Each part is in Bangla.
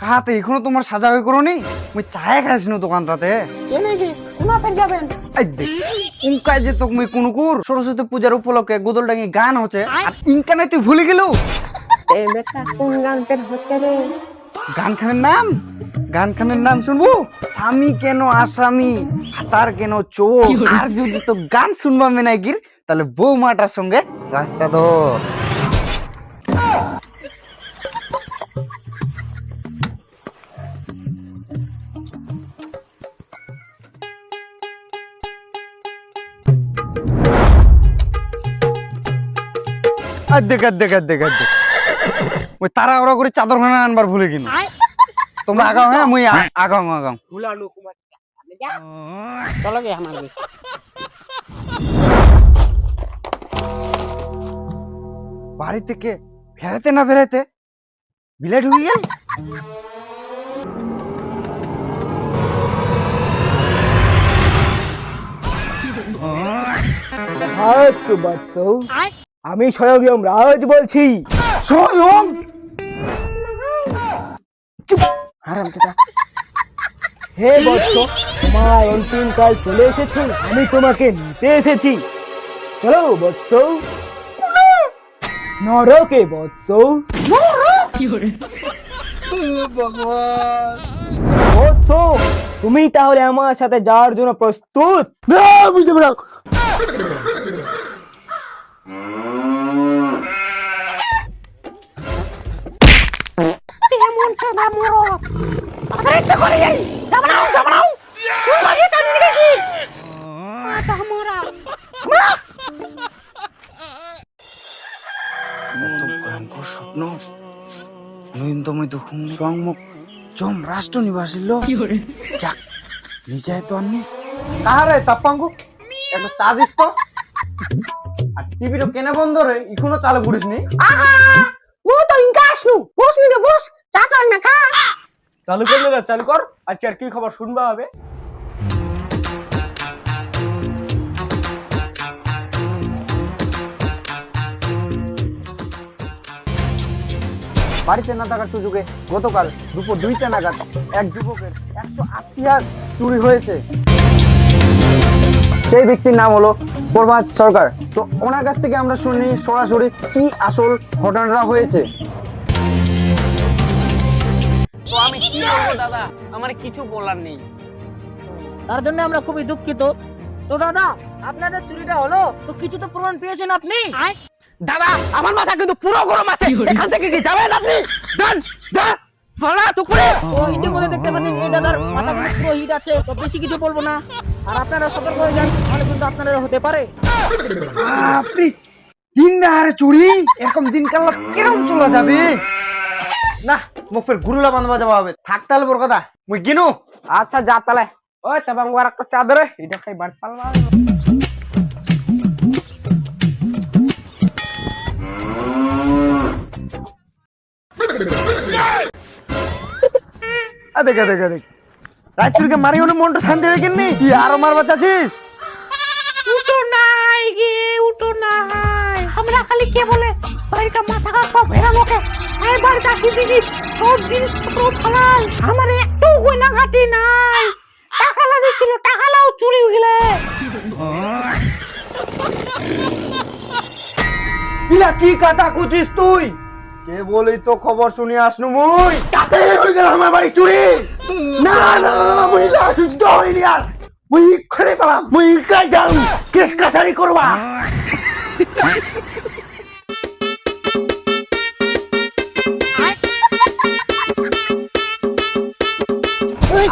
খাতে এখনও তোমার সাজা হয়ে করো নি মুই দোকানটাতে। ইনকা যে কুনুকুর সরস্বতী পূজার উপলক্ষে গান হচ্ছে আর ইনকা নাই তুই ভুলে গান গানখানের নাম? গানখানের নাম শুনব? স্বামী কেন আসামি? হাতার কেন চোর? আর যদি তো গান শুনবা মেনাইগির তাহলে বৌমাটার সঙ্গে রাস্তা ধর। তারা ওরা করে চাদর খানা আনবার ভুলে কিনা তোমরা আগাও হ্যাঁ মুই আগাও আগাও বাড়ি থেকে ফেরাতে না ফেরাতে? বিলেট হয়ে গেল? আচ্ছা বাচ্চা আমি স্বয়ং রাজ বলছি। স্বয়ং? হে বৎস, তোমার অন্তিম কাল চলে এসেছে, আমি তোমাকে নিতে এসেছি। চলো বৎস। নরকে বৎস। বৎস, তুমি তাহলে আমার সাথে যাওয়ার জন্য প্রস্তুত? বুঝতে পারো এত ভয়ঙ্কর স্বপ্ন। নইন্দময় দুখুম সংমুখ জম রাষ্ট্র নিবাসিল যাক নিজায় তো আননি কাহারে তাপ্পাঙ্গু? একটা চা দিস তো। টিভিটা কেনে বন্ধ রে চালু নি? ও তো ইনকা বস নি রে বস চাটা না খা। চালু করলে না চালু কর আজকে আর কি খবর শুনবা হবে বাড়িতে না থাকার সুযোগে গতকাল দুপুর দুইটা নাগাদ এক যুবকের একশো আশি হাত চুরি হয়েছে। সেই ব্যক্তির নাম হলো প্রভাত সরকার। তো ওনার কাছ থেকে আমরা শুনি সরাসরি কি আসল ঘটনাটা হয়েছে। তো আমি কি বলব দাদা? আমার কিছু বলার নেই। তার জন্য আমরা খুবই দুঃখিত। তো দাদা আপনাদের চুরিটা হলো? তো কিছু তো প্রমাণ পেয়েছেন আপনি? দাদা আমার মাথা কিন্তু পুরো গরম আছে। এখান থেকে কি যাবেন আপনি? যান যান। ফলা টুকরে! তো ইতিমধ্যে দেখতে পাচ্ছেন এই দাদার মাথা পুরো হিট আছে তো বেশি কিছু বলব না। আর আপনারা সতর্ক হয়ে যান তাহলে কিন্তু আপনাদের হতে পারে। আপনি দিন দাহারে চুরি এরকম দিন কাল কিরম চলা যাবে? না মুখ ফের গুরুলা বান্ধবা যাওয়া হবে। থাক তাহলে বড় কথা। মুই কিনু আচ্ছা যা তাহলে। ওই তাবাং আর একটা চা ধরে এটা খাই বাড়ি পারলাম আ দেখ দেখ দেখ। রাত্রিকে মারি ওনে মনটা শান্তি হয়ে গেলি কি আরও মারবা চাচ্ছিস? উঠো নাই গে উঠো নাই। আমরা খালি কে বলে? বাড়িটা মাথা কাপা ভেড়া লোকে এই বাড়িটা আসি দিদি সব জিনিসপত্র ফালাই আমার একটু গয়না ঘাটি নাই। টাকা লাগিয়েছিল টাকা লাও চুরি হয়ে গেলে ইলা কি কথা কুচিস তুই? কে বলি তো খবর শুনি আসনু মুই। তাতে হয়ে গেল আমার বাড়ি চুরি। না না মুই যা শুদ্ধ হইনি আর। মুই করে পেলাম মুই কাই যাও কেস কাছারি করবা। নি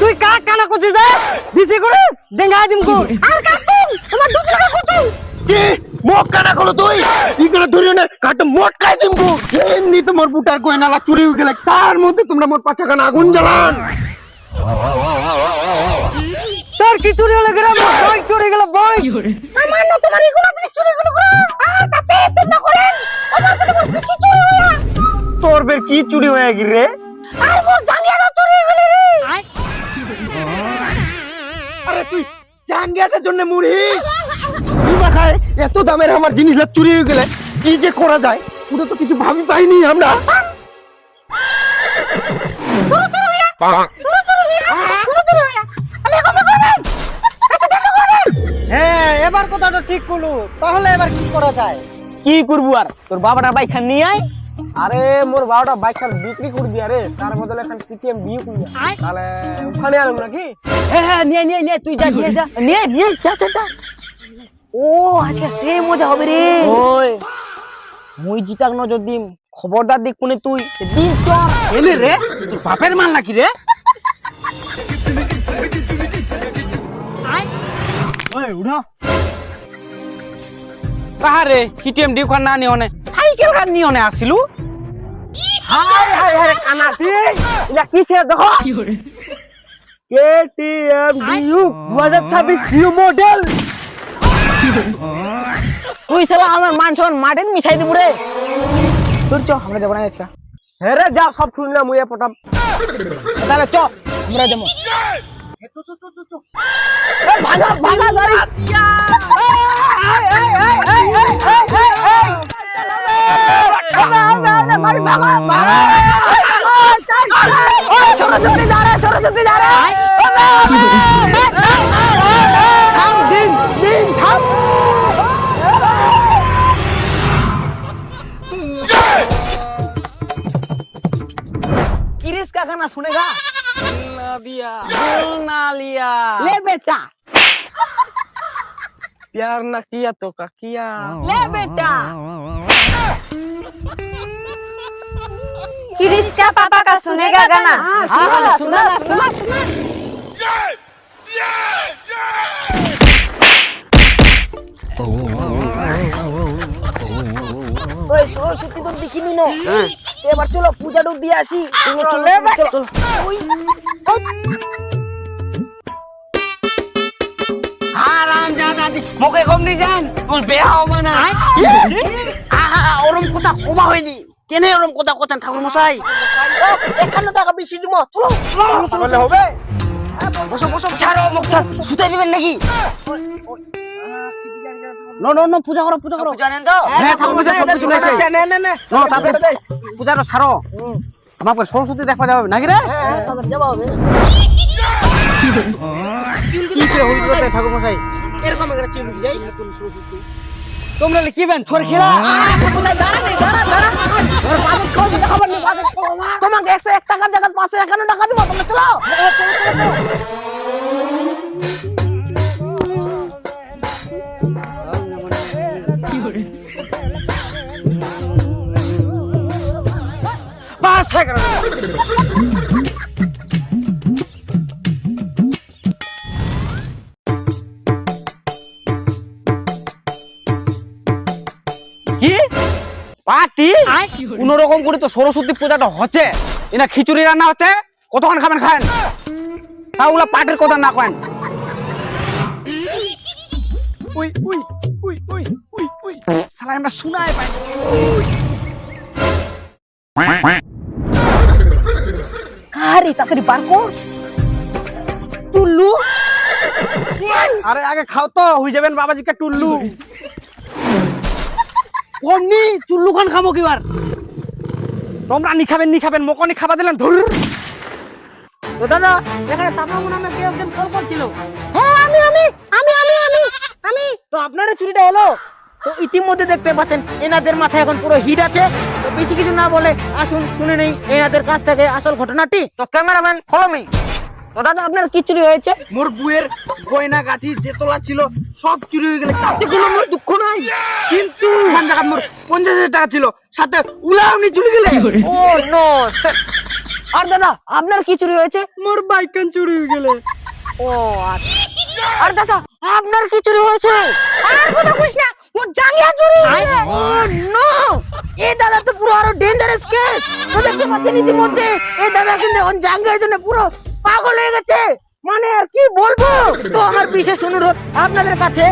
তুই কাক কানা করছিস বেশি করিস? ডেঙ্গা দিম কো? আর ধরে নে কাটে মটকাই দিমু এমনি তোমার বুটার গয়নালা চুরি হয়ে গেলে তার মধ্যে তোমরা মোর পাছা কানা আগুন জ্বালান। তোর কি চুরি হলো বাইক চুরি গেল বাইক সামান্য তোমার এগুলো জিনিস চুরি হলো গো আর তাতে তোমরা করেন। আমার তো তোমার বেশি চুরি হইয়া তোর বের কি চুরি হয়ে গিরে আর মোর জাঙ্গিয়াটা চুরি হয়ে গেলে রে। আরে তুই জাঙ্গিয়াটার জন্য মুড়িস। বিমা খায় এত দামের আমার জিনিসটা চুরি হয়ে গেলে? কি যে করা যায় পুরো তো কিছু ভাবি পাইনি আমরা। হ্যাঁ এবার কথাটা ঠিক করলু। তাহলে এবার কি করা যায়? কি করব আর? তোর বাবাটা বাইক নিয়ে আয়। আরে মোর বারোটা বাইক খান বিক্রি করে দিয়া রে তার বদলে এখন কেটিএম বিয়ে করি তাহলে ওখানে আনব নাকি? হ্যাঁ হ্যাঁ নিয়ে নিয়ে নিয়ে তুই যা নিয়ে যা। নিয়ে নিয়ে যা যা ও আজকে সেই মজা হবে রে। ওই। মুই জিতাক ন যদি খবরদার দিক কোনে তুই? দিন চর এলে রে তোর বাপের মাল নাকি রে? ওই উঠো। কাহারে কিটিএম ডিউ খান না নিহনে সাইকেল খান নিহনে আসিলু? হাই হাই হাই কানাতি ইলা কি ছে দেখো। KTM Duke 2026 new model. তুই সালা আমার মান সম্মান মাটিতে মিশাই দিব রে। তোর চ আমরা যাব না আজকে। হ্যাঁ রে যা সব শুনলাম মুই পটাম। তাহলে চ আমরা যাব। ভাগা ভাগা গাড়ি যা রে সরস্বতী যা রে का गाना सुनेगा ना दिया दिल ना लिया ले बेटा प्यार ना किया तो का किया ले बेटा किरिश का पापा का सुनेगा गाना हाँ सुना ना सुना सुना ওই সরস্বতী তো দেখিনি না এবার চলো পূজা ডুব দিয়ে আসি। চলো চলো মুখে কম নি যান তোর বেয়া হবে না। আহা ওরম কথা কমা হয়নি। কেনে ওরম কথা কথা ঠাকুর মশাই এখানে টাকা বেশি দিব। চলো বলে হবে। বসো বসো ছাড়ো মুখ ছাড়। সুতাই দিবেন নাকি? নো নো নো পূজা করো পূজা করো। জানেন তো? হ্যাঁ ঠাকুর মশাই সব চলে এসেছে নে নে নে নো তারপরে পূজাটা সারো। আমাকে সরস্বতী দেখা যাবে নাকি রে? তাদের যাওয়া হবে কি করে হল করতে ঠাকুর মশাই এরকম একটা চিল যাই। তোমরা কি বেন ছোর খেলা? তোমাকে একশো এক টাকার জায়গা পাঁচশো একান্ন টাকা দিব তোমরা চলো। কি? পার্টি? কোন রকম করে তো সরস্বতী পূজাটা হচ্ছে। এনা খিচুড়ি রান্না হচ্ছে। কতক্ষণ খাবেন খান তাহলে পার্টির কথা না কেন উই উই উই উই উই উই। শালা আমরা শুনাই পাই আরে তাড়াতাড়ি বার কর। চুল্লু আরে আগে খাও তো হয়ে যাবেন বাবাজিকে টুল্লু। অমনি চুল্লু খান খামো কি আর তোমরা নি খাবেন নি খাবেন মকনি খাবা দিলেন ধর। তো দাদা এখানে তামামু নামে কেউ একজন কল করছিল। হ্যাঁ আমি আমি আমি আমি আমি। আমি তো আপনারা চুরিটা হলো? তো ইতিমধ্যে দেখতে পাচ্ছেন এনাদের মাথায় এখন পুরো হিট আছে। তো বেশি কিছু না বলে আসুন শুনে নেই এনাদের কাছ থেকে আসল ঘটনাটি। তো ক্যামেরাম্যান ফলো মি তো দাদা আপনার কি চুরি হয়েছে? মোর বুয়ের গয়না গাঠি যে তোলা ছিল সব চুরি হয়ে গেলে তাতে কোনো মোর দুঃখ নাই। কিন্তু ওখান জায়গা মোর পঞ্চাশ হাজার টাকা ছিল সাথে উলাও নি চুরি গেলে। ও নো আর দাদা আপনার কি চুরি হয়েছে? মোর বাইকান চুরি হয়ে গেলে। ও আচ্ছা। আর দাদা আপনার কি চুরি হয়েছে? আর কথা কইস না। ও জাঙ্গিয়া চুরি! Oh no! এই দাদা তো পুরো আরও ডেঞ্জারাস কেস তো দেখতে পাচ্ছেন ইতিমধ্যে এই দাদা কিন্তু এখন জাঙ্গের জন্য পুরো পাগল হয়ে গেছে! মানে আর কি বলব? তো আমার বিশেষ অনুরোধ আপনাদের কাছে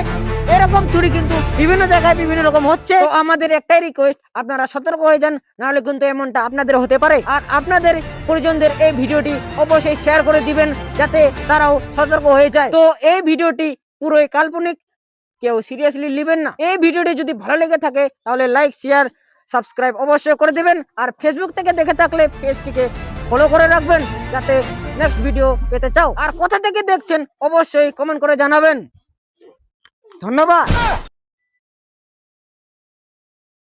এরকম চুরি কিন্তু বিভিন্ন জায়গায় বিভিন্ন রকম হচ্ছে। তো আমাদের একটাই রিকোয়েস্ট আপনারা সতর্ক হয়ে যান নাহলে কিন্তু এমনটা আপনাদের হতে পারে। আর আপনাদের পরিজনদের এই ভিডিওটি অবশ্যই শেয়ার করে দিবেন যাতে তারাও সতর্ক হয়ে যায়। তো এই ভিডিওটি পুরোই কাল্পনিক কেউ সিরিয়াসলি নেবেন না। এই ভিডিওটি যদি ভালো লেগে থাকে, তাহলে লাইক শেয়ার সাবস্ক্রাইব অবশ্যই করে দেবেন। আর ফেসবুক থেকে দেখে থাকলে পেজটিকে ফলো করে রাখবেন, যাতে নেক্সট ভিডিও পেতে চাও। আর কোথা থেকে দেখছেন, অবশ্যই কমেন্ট করে জানাবেন। ধন্যবাদ।